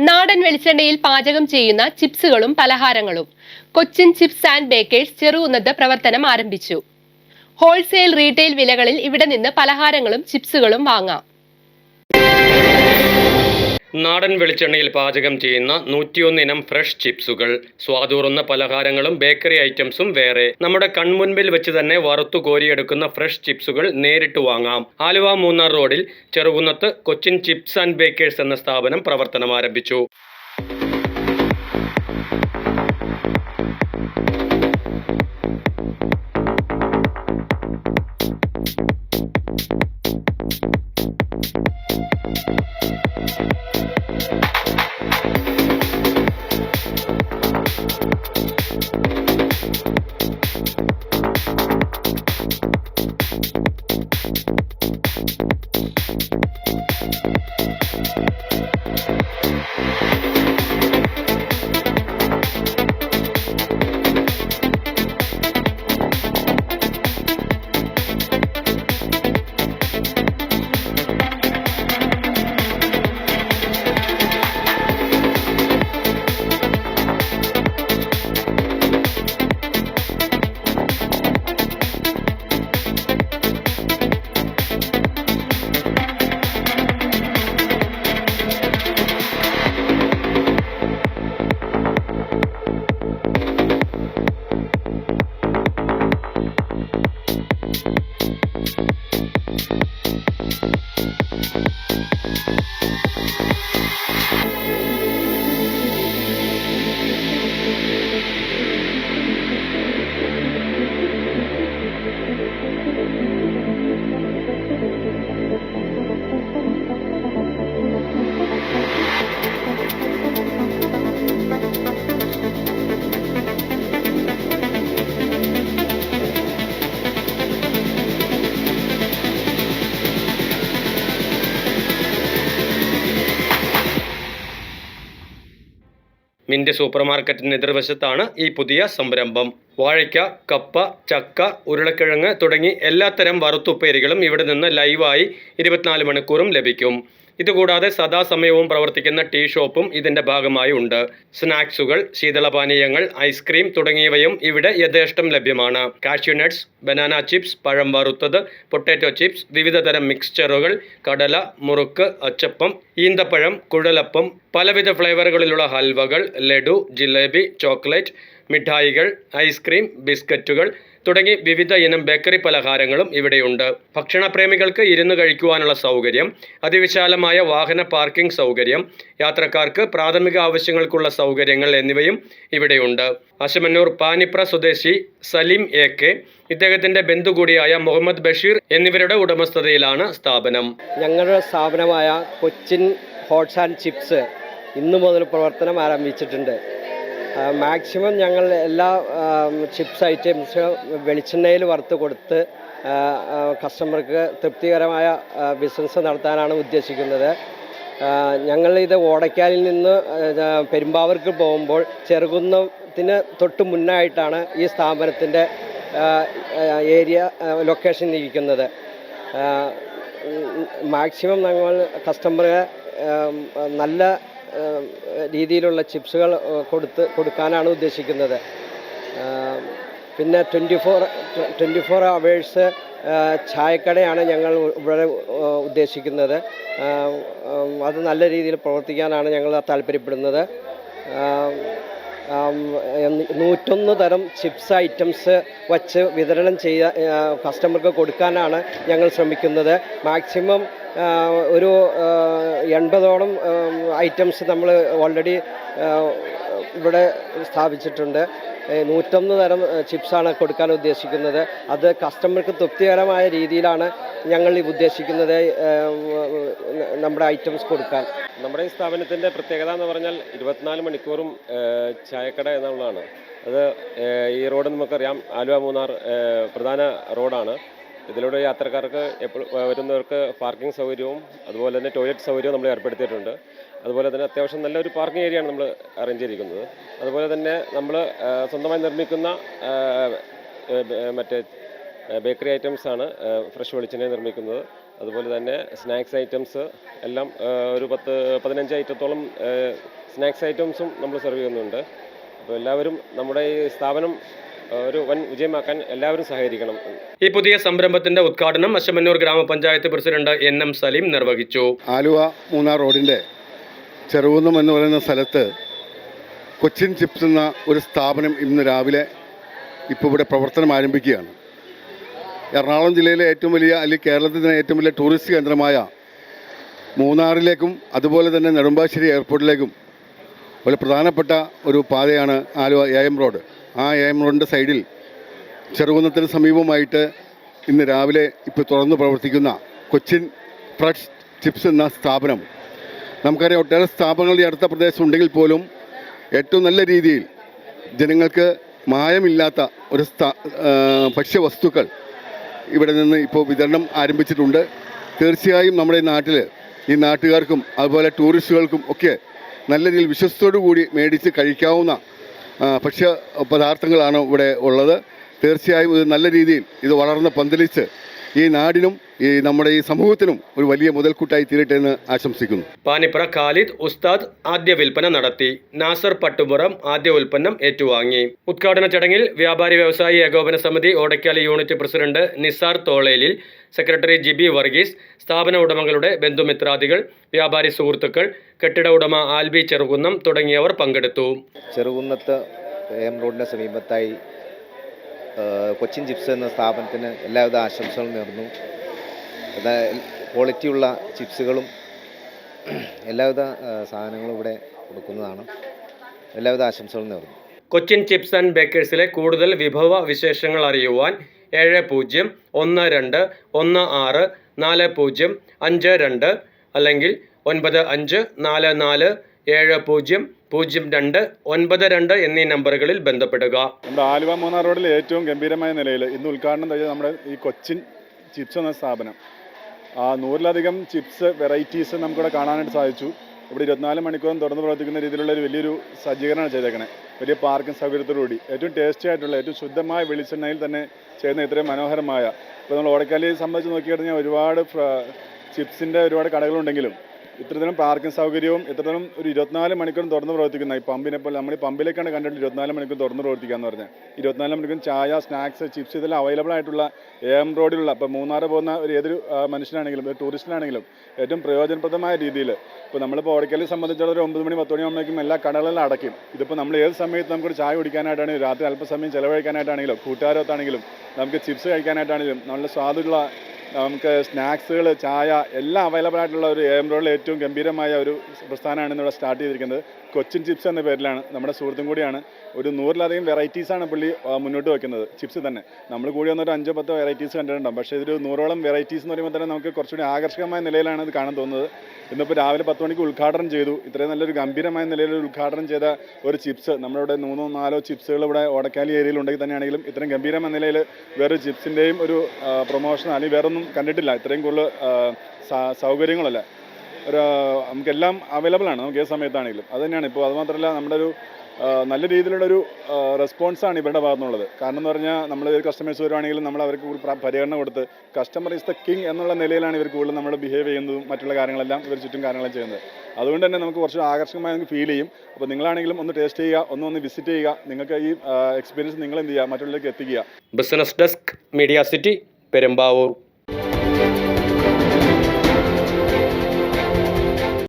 നാടൻ വെളിച്ചെണ്ണയിൽ പാചകം ചെയ്യുന്ന ചിപ്സുകളും പലഹാരങ്ങളും. കൊച്ചിൻ ചിപ്സ് ആൻഡ് ബേക്കേഴ്സ് ചെറുകുന്നത് പ്രവർത്തനം ആരംഭിച്ചു. ഹോൾസെയിൽ റീറ്റെയിൽ വിലകളിൽ ഇവിടെ നിന്ന് പലഹാരങ്ങളും ചിപ്സുകളും വാങ്ങാം. നാടൻ വെളിച്ചെണ്ണയിൽ പാചകം ചെയ്യുന്ന നൂറ്റിയൊന്ന് ഇനം ഫ്രഷ് ചിപ്സുകൾ സ്വാദൂറുന്ന പലഹാരങ്ങളും ബേക്കറി ഐറ്റംസും വേറെ. നമ്മുടെ കൺമുൻപിൽ വെച്ച് തന്നെ വറുത്തു കോരിയെടുക്കുന്ന ഫ്രഷ് ചിപ്സുകൾ നേരിട്ട് വാങ്ങാം. ആലുവ മൂന്നാർ റോഡിൽ ചെറുകുന്നത്ത് കൊച്ചിൻ ചിപ്സ് ആൻഡ് ബേക്കേഴ്സ് എന്ന സ്ഥാപനം പ്രവർത്തനം ആരംഭിച്ചു. Thank you. മിന്റ് സൂപ്പർ മാർക്കറ്റിന് എതിർവശത്താണ് ഈ പുതിയ സംരംഭം. വാഴയ്ക്ക കപ്പ ചക്ക ഉരുളക്കിഴങ്ങ് തുടങ്ങി എല്ലാത്തരം വറുത്തുപ്പേരികളും ഇവിടെ നിന്ന് ലൈവായി ഇരുപത്തിനാല് മണിക്കൂറും ലഭിക്കും. ഇതുകൂടാതെ സദാസമയവും പ്രവർത്തിക്കുന്ന ടീ ഷോപ്പും ഇതിന്റെ ഭാഗമായി ഉണ്ട്. സ്നാക്സുകൾ ശീതളപാനീയങ്ങൾ ഐസ്ക്രീം തുടങ്ങിയവയും ഇവിടെ യഥേഷ്ടം ലഭ്യമാണ്. കാഷ്യൂ നട്ട്സ് ബനാന ചിപ്സ് പഴം വറുത്തത് പൊട്ടാറ്റോ ചിപ്സ് വിവിധതരം മിക്സ്ചറുകൾ കടല മുറുക്ക് അച്ചപ്പം ഈന്തപ്പഴം കുഴലപ്പം പലവിധ ഫ്ലേവറുകളിലുള്ള ഹൽവകൾ ലഡു ജിലേബി ചോക്ലേറ്റ് മിഠായികൾ ഐസ്ക്രീം ബിസ്ക്കറ്റുകൾ തുടങ്ങി വിവിധ ഇനം ബേക്കറി പലഹാരങ്ങളും ഇവിടെയുണ്ട്. ഭക്ഷണപ്രേമികൾക്ക് ഇരുന്ന് കഴിക്കുവാനുള്ള സൗകര്യം അതിവിശാലമായ വാഹന പാർക്കിംഗ് സൗകര്യം യാത്രക്കാർക്ക് പ്രാഥമിക ആവശ്യങ്ങൾക്കുള്ള സൗകര്യങ്ങൾ എന്നിവയും ഇവിടെയുണ്ട്. അശമന്നൂർ പാനിപ്ര സ്വദേശി സലീം എ കെ ഇദ്ദേഹത്തിന്റെ ബന്ധു കൂടിയായ മുഹമ്മദ് ബഷീർ എന്നിവരുടെ ഉടമസ്ഥതയിലാണ് സ്ഥാപനം. ഞങ്ങളുടെ സ്ഥാപനമായ കൊച്ചിൻ ഹോട്ട്സ് ആൻഡ് ചിപ്സ് ഇന്നു മുതൽ പ്രവർത്തനം ആരംഭിച്ചിട്ടുണ്ട്. മാക്സിമം ഞങ്ങൾ എല്ലാ ചിപ്സ് ഐറ്റംസ് വെളിച്ചെണ്ണയിൽ വറുത്ത് കൊടുത്ത് കസ്റ്റമർക്ക് തൃപ്തികരമായ ബിസിനസ് നടത്താനാണ് ഉദ്ദേശിക്കുന്നത്. ഞങ്ങൾ ഇത് ഓടയ്ക്കാലിൽ നിന്ന് പെരുമ്പാവൂർക്ക് പോകുമ്പോൾ ചെറുകുന്നത്തിന് തൊട്ട് മുന്നായിട്ടാണ് ഈ സ്ഥാപനത്തിന്റെ ഏരിയ ലൊക്കേഷൻ ഇരിക്കുന്നത്. മാക്സിമം ഞങ്ങൾ കസ്റ്റമറെ നല്ല രീതിയിലുള്ള ചിപ്സുകൾ കൊടുത്ത് കൊടുക്കാനാണ് ഉദ്ദേശിക്കുന്നത്. പിന്നെ twenty four twenty four hours ചായക്കടയാണ് ഞങ്ങൾ ഇവിടെ ഉദ്ദേശിക്കുന്നത്. അത് നല്ല രീതിയിൽ പ്രവർത്തിക്കാനാണ് ഞങ്ങൾ താല്പര്യപ്പെടുന്നത്. നൂറ്റൊന്ന് തരം ചിപ്സ് ഐറ്റംസ് വച്ച് വിതരണം ചെയ്യ കസ്റ്റമർക്ക് കൊടുക്കാനാണ് ഞങ്ങൾ ശ്രമിക്കുന്നത്. മാക്സിമം ഒരു എൺപതോളം ഐറ്റംസ് നമ്മൾ ഓൾറെഡി ഇവിടെ സ്ഥാപിച്ചിട്ടുണ്ട്. നൂറ്റൊന്ന് തരം ചിപ്സാണ് കൊടുക്കാൻ ഉദ്ദേശിക്കുന്നത്. അത് കസ്റ്റമർക്ക് തൃപ്തികരമായ രീതിയിലാണ് ഞങ്ങൾ ഉദ്ദേശിക്കുന്നത് നമ്മുടെ ഐറ്റംസ് കൊടുക്കാൻ. നമ്മുടെ ഈ സ്ഥാപനത്തിന്റെ പ്രത്യേകത എന്ന് പറഞ്ഞാൽ ഇരുപത്തിനാല് മണിക്കൂറും ചായക്കട എന്നുള്ളതാണ്. അത് ഈ റോഡ് നമുക്കറിയാം ആലുവ മൂന്നാർ പ്രധാന റോഡാണ്. ഇതിലൂടെ യാത്രക്കാർക്ക് എപ്പോഴും വരുന്നവർക്ക് പാർക്കിംഗ് സൗകര്യവും അതുപോലെ തന്നെ ടോയ്ലറ്റ് സൗകര്യവും നമ്മൾ ഏർപ്പെടുത്തിയിട്ടുണ്ട്. അതുപോലെ തന്നെ അത്യാവശ്യം നല്ലൊരു പാർക്കിംഗ് ഏരിയയാണ് നമ്മൾ അറേഞ്ച് ചെയ്തിരിക്കുന്നത്. അതുപോലെ തന്നെ നമ്മൾ സ്വന്തമായി നിർമ്മിക്കുന്ന മറ്റേ ബേക്കറി ഐറ്റംസ് ആണ് ഫ്രഷ് വെളിച്ചെണ്ണ നിർമ്മിക്കുന്നത്. അതുപോലെ തന്നെ സ്നാക്സ് ഐറ്റംസ് എല്ലാം ഒരു പത്ത് പതിനഞ്ച് ഐറ്റത്തോളം സ്നാക്സ് ഐറ്റംസും നമ്മൾ സെർവ് ചെയ്യുന്നുണ്ട്. അപ്പോൾ എല്ലാവരും നമ്മുടെ ഈ സ്ഥാപനം ഒരു വൻ വിജയമാക്കാൻ എല്ലാവരും സഹകരിക്കണം. ഈ പുതിയ സംരംഭത്തിന്റെ ഉദ്ഘാടനം അശമന്നൂർ ഗ്രാമപഞ്ചായത്ത് പ്രസിഡന്റ് എൻ എം സലീം നിർവഹിച്ചു. ആലുവ മൂന്നാർ റോഡിന്റെ ചെറുകുന്നം എന്ന് പറയുന്ന സ്ഥലത്ത് കൊച്ചിൻ ചിപ്സ് എന്ന ഒരു സ്ഥാപനം ഇന്ന് രാവിലെ ഇപ്പോൾ ഇവിടെ പ്രവർത്തനം ആരംഭിക്കുകയാണ്. എറണാകുളം ജില്ലയിലെ ഏറ്റവും വലിയ അല്ലെങ്കിൽ കേരളത്തിലെ ഏറ്റവും വലിയ ടൂറിസ്റ്റ് കേന്ദ്രമായ മൂന്നാറിലേക്കും അതുപോലെ തന്നെ നെടുമ്പാശ്ശേരി എയർപോർട്ടിലേക്കും ഒരു പ്രധാനപ്പെട്ട ഒരു പാതയാണ് ആലുവ എ എം റോഡ്. ആ എ എം റോഡിന്റെ സൈഡിൽ ചെറുകുന്നത്തിന് സമീപമായിട്ട് ഇന്ന് രാവിലെ ഇപ്പോൾ തുറന്ന് പ്രവർത്തിക്കുന്ന കൊച്ചിൻ ഫ്രഷ് ചിപ്സ് എന്ന സ്ഥാപനം. നമുക്കറിയാം ഒട്ടേറെ സ്ഥാപനങ്ങൾ ഈ അടുത്ത പ്രദേശം ഉണ്ടെങ്കിൽ പോലും ഏറ്റവും നല്ല രീതിയിൽ ജനങ്ങൾക്ക് മായമില്ലാത്ത ഒരു സ്ഥാ ഭക്ഷ്യവസ്തുക്കൾ ഇവിടെ നിന്ന് ഇപ്പോൾ വിതരണം ആരംഭിച്ചിട്ടുണ്ട്. തീർച്ചയായും നമ്മുടെ നാട്ടിൽ ഈ നാട്ടുകാർക്കും അതുപോലെ ടൂറിസ്റ്റുകൾക്കും ഒക്കെ നല്ല രീതിയിൽ വിശ്വസത്തോടു കൂടി മേടിച്ച് കഴിക്കാവുന്ന ഭക്ഷ്യ പദാർത്ഥങ്ങളാണ് ഇവിടെ ഉള്ളത്. തീർച്ചയായും ഇത് നല്ല രീതിയിൽ ഇത് വളർന്ന് പന്തലിച്ച് ഈ നാടിനും ഈ നമ്മുടെ ഈ സമൂഹത്തിനും ഒരു വലിയ മുതൽക്കൂട്ടായി തീരട്ടെ എന്ന് ആശംസിക്കുന്നു. പാനിപ്ര ഖാലിദ് ഉസ്താദ് ആദ്യ വിൽപ്പന നടത്തി. നാസർ പട്ടുപുറം ആദ്യ ഉൽപ്പന്നം ഏറ്റുവാങ്ങി. ഉദ്ഘാടന ചടങ്ങിൽ വ്യാപാരി വ്യവസായി ഏകോപന സമിതി Odakkali unit president Nisar Tholelil secretary Jibi Varghese സ്ഥാപന ഉടമകളുടെ ബന്ധുമിത്രാദികൾ വ്യാപാരി സുഹൃത്തുക്കൾ കെട്ടിട ഉടമ ആൽബി ചെറുകുന്നം തുടങ്ങിയവർ പങ്കെടുത്തു. ചെറുകുന്നത്ത് എം റോഡിന് സമീപത്തായി കൊച്ചിൻ ചിപ്സ് എന്ന സ്ഥാപനത്തിന് എല്ലാവിധ ആശംസകളും നേർന്നു. ക്വാളിറ്റിയുള്ള ചിപ്സുകളും എല്ലാവിധ സാധനങ്ങളും ഇവിടെ കൊടുക്കുന്നതാണ്. എല്ലാവിധ ആശംസകളും നേർന്നു. കൊച്ചിൻ ചിപ്സ് ആൻഡ് ബേക്കേഴ്സിലെ കൂടുതൽ വിഭവ വിശേഷങ്ങൾ അറിയുവാൻ ഏഴ് പൂജ്യം ഒന്ന് രണ്ട് ഒന്ന് ആറ് നാല് പൂജ്യം അഞ്ച് രണ്ട് അല്ലെങ്കിൽ ഒൻപത് അഞ്ച് നാല് നാല് ഏഴ് പൂജ്യം പൂജ്യം രണ്ട് ഒൻപത് രണ്ട് എന്നീ നമ്പറുകളിൽ ബന്ധപ്പെടുക. നമ്മുടെ ആലുവ മൂന്നാർ റോഡിൽ ഏറ്റവും ഗംഭീരമായ നിലയിൽ ഇന്ന് ഉദ്ഘാടനം ചെയ്ത നമ്മുടെ ഈ കൊച്ചിൻ ചിപ്സ് എന്ന സ്ഥാപനം. നൂറിലധികം ചിപ്സ് വെറൈറ്റീസ് നമുക്കിവിടെ കാണാനായിട്ട് സാധിച്ചു. ഇവിടെ ഇരുപത്തിനാല് മണിക്കൂറും തുറന്ന് പ്രവർത്തിക്കുന്ന രീതിയിലുള്ള ഒരു വലിയൊരു സജ്ജീകരണമാണ് ചെയ്തേക്കണേ. വലിയ പാർക്കിംഗ് സൗകര്യത്തോടുകൂടി ഏറ്റവും ടേസ്റ്റി ആയിട്ടുള്ള ഏറ്റവും ശുദ്ധമായ വെളിച്ചെണ്ണയിൽ തന്നെ ചെയ്യുന്ന ഇത്രയും മനോഹരമായ ഇപ്പോൾ നമ്മൾ ഓടക്കാലിയെ സംബന്ധിച്ച് നോക്കിക്കഴിഞ്ഞാൽ ഒരുപാട് ചിപ്സിന്റെ ഒരുപാട് കടകളുണ്ടെങ്കിലും ഇത്രതരം പാർക്കിംഗ് സൗകര്യവും ഇത്രതരം ഒരു ഇരുപത്തിനാല് മണിക്കൂർ തുറന്ന് പ്രവർത്തിക്കുന്ന ഈ പമ്പിനെ പോലെ നമ്മൾ ഈ പമ്പിലേക്കാണ് കണ്ടിട്ട് ഇരുപത്തിനാല് മണിക്കൂർ തുറന്ന് പ്രവർത്തിക്കുക എന്ന് പറഞ്ഞാൽ. ഇരുപത്തിനാല് മണിക്കൂർ ചായ സ്നാക്സ് ചിപ്സ് ഇതെല്ലാം അവൈലബിൾ ആയിട്ടുള്ള എം റോഡിലുള്ള ഇപ്പോൾ മൂന്നാർ പോകുന്ന ഒരു ഏതൊരു മനുഷ്യനാണെങ്കിലും ഒരു ടൂറിസ്റ്റിനാണെങ്കിലും ഏറ്റവും പ്രയോജനപ്രദമായ രീതിയിൽ ഇപ്പോൾ നമ്മളിപ്പോൾ ഓടക്കലിനെ സംബന്ധിച്ചിടത്തോളം ഒരു ഒമ്പത് മണി പത്ത് മണിയാകുമ്പോഴേക്കും എല്ലാ കടകളിലും അടയ്ക്കും. ഇതിപ്പോൾ നമ്മൾ ഏത് സമയത്ത് നമുക്കൊരു ചായ കുടിക്കാനായിട്ടാണെങ്കിലും രാത്രി അല്പസമയം ചിലവഴിക്കാനായിട്ടാണെങ്കിലും കൂട്ടുകാരത്താണെങ്കിലും നമുക്ക് ചിപ്സ് കഴിക്കാനായിട്ടാണെങ്കിലും നല്ല സ്വാദുള്ള നമുക്ക് സ്നാക്സുകൾ ചായ എല്ലാം അവൈലബിൾ ആയിട്ടുള്ള ഒരു എം റോഡിൽ ഏറ്റവും ഗംഭീരമായ ഒരു പ്രസ്ഥാനമാണ് ഇന്നിവിടെ സ്റ്റാർട്ട് ചെയ്തിരിക്കുന്നത്. കൊച്ചിൻ ചിപ്സ് എന്ന പേരിലാണ് നമ്മുടെ സുഹൃത്തും കൂടിയാണ്. ഒരു നൂറിലധികം വെറൈറ്റീസാണ് പുള്ളി മുന്നോട്ട് വെക്കുന്നത്. ചിപ്സ് തന്നെ. നമ്മൾ കൂടി വന്നൊരു അഞ്ചോ പത്തോ വെറൈറ്റീസ് കണ്ടിട്ടുണ്ടാകും പക്ഷേ ഇതൊരു നൂറോളം വെറൈറ്റീസ് എന്ന് പറയുമ്പോൾ തന്നെ നമുക്ക് കുറച്ചുകൂടി ആകർഷകമായ നിലയിലാണ് ഇത് കാണാൻ തോന്നുന്നത്. ഇന്നിപ്പോൾ രാവിലെ പത്ത് മണിക്ക് ഉദ്ഘാടനം ചെയ്തു. ഇത്രയും നല്ലൊരു ഗംഭീരമായ നിലയിൽ ഉദ്ഘാടനം ചെയ്ത ഒരു ചിപ്സ് നമ്മളിവിടെ മൂന്നോ നാലോ ചിപ്സുകൾ ഇവിടെ ഓടക്കാലി ഏരിയയിൽ ഉണ്ടെങ്കിൽ തന്നെയാണെങ്കിലും ഇത്രയും ഗംഭീരമായ നിലയിൽ വേറെ ചിപ്സിന്റെയും ഒരു പ്രൊമോഷൻ അല്ലെങ്കിൽ വേറൊന്നും കണ്ടിട്ടില്ല. ഇത്രയും കൂടുതൽ സൗകര്യങ്ങളല്ല? ഒരു നമുക്കെല്ലാം അവൈലബിൾ ആണ്. നമുക്ക് ഏത് സമയത്താണെങ്കിലും. അത് തന്നെയാണ്. ഇപ്പോൾ അതുമാത്രമല്ല നമ്മുടെ ഒരു നല്ല രീതിയിലുള്ളൊരു റെസ്പോൺസാണ് ഇവരുടെ ഭാഗത്തുനിന്നുള്ളത്. കാരണം എന്ന് പറഞ്ഞാൽ നമ്മൾ കസ്റ്റമേഴ്സ് വരുവാണെങ്കിലും നമ്മൾ അവർക്ക് പരിഗണന കൊടുത്ത് കസ്റ്റമർ ഇസ് ദ കിങ് എന്നുള്ള നിലയിലാണ് ഇവർ കൂടുതൽ നമ്മൾ ബിഹേവ് ചെയ്യുന്നതും മറ്റുള്ള കാര്യങ്ങളെല്ലാം ഇവർ ചുറ്റും കാര്യങ്ങളും ചെയ്യുന്നത്. അതുകൊണ്ട് തന്നെ നമുക്ക് കുറച്ച് ആകർഷകമായി നമുക്ക് ഫീൽ ചെയ്യും. അപ്പോൾ നിങ്ങളാണെങ്കിലും ഒന്ന് ടേസ്റ്റ് ചെയ്യുക ഒന്ന് ഒന്ന് വിസിറ്റ് ചെയ്യുക നിങ്ങൾക്ക് ഈ എക്സ്പീരിയൻസ് നിങ്ങൾ എന്ത് ചെയ്യുക മറ്റുള്ളവരിലേക്ക് എത്തിക്കുക. Business desk media city Perumbavoor